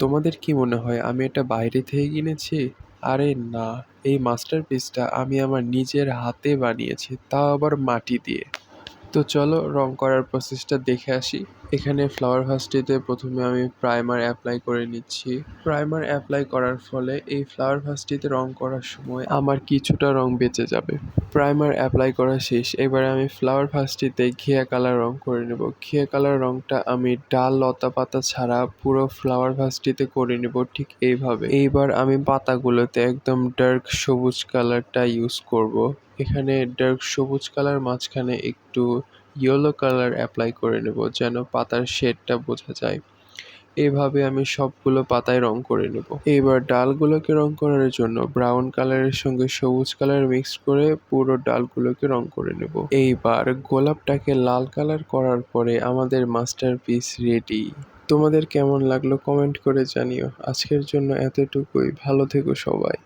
তোমাদের কি মনে হয়, আমি এটা বাইরে থেকে কিনেছি? আরে না, এই মাস্টারপিসটা আমি আমার নিজের হাতে বানিয়েছি তা আবার মাটি দিয়ে। তো চলো, রং করার প্রসেসটা দেখে আসি। এখানে ফ্লাওয়ার ভাসটিতে প্রথমে আমি প্রাইমার অ্যাপ্লাই করে নিচ্ছি। প্রাইমার অ্যাপ্লাই করার ফলে এই ফ্লাওয়ার ভাসটিতে রং করার সময় আমার কিছুটা রং বেঁচে যাবে। প্রাইমার অ্যাপ্লাই করা শেষ। এবারে আমি ফ্লাওয়ার ভাসটিতে ঘিয়া কালার রং করে নেব। ঘিয়া কালার রংটা আমি ডাল, লতা পাতা ছাড়া পুরো ফ্লাওয়ার ভাসটিতে করে নেব ঠিক এইভাবে। এইবার আমি পাতাগুলোতে একদম ডার্ক সবুজ কালারটা ইউজ করব। এখানে ডার্ক সবুজ কালার মাঝখানে একটু ইয়েলো কালার অ্যাপ্লাই করে নেব যেন পাতার শেডটা বোঝা যায়। এভাবে আমি সবগুলো পাতায় রং করে নেব। এবার ডালগুলোকে রং করার জন্য ব্রাউন কালারের সঙ্গে সবুজ কালার মিক্স করে পুরো ডালগুলোকে রং করে নেব। এইবার গোলাপটাকে লাল কালার করার পরে আমাদের মাস্টারপিস রেডি তোমাদের কেমন লাগল কমেন্ট করে জানিও। আজকের জন্য এতটুকুই। ভালো থেকো সবাই।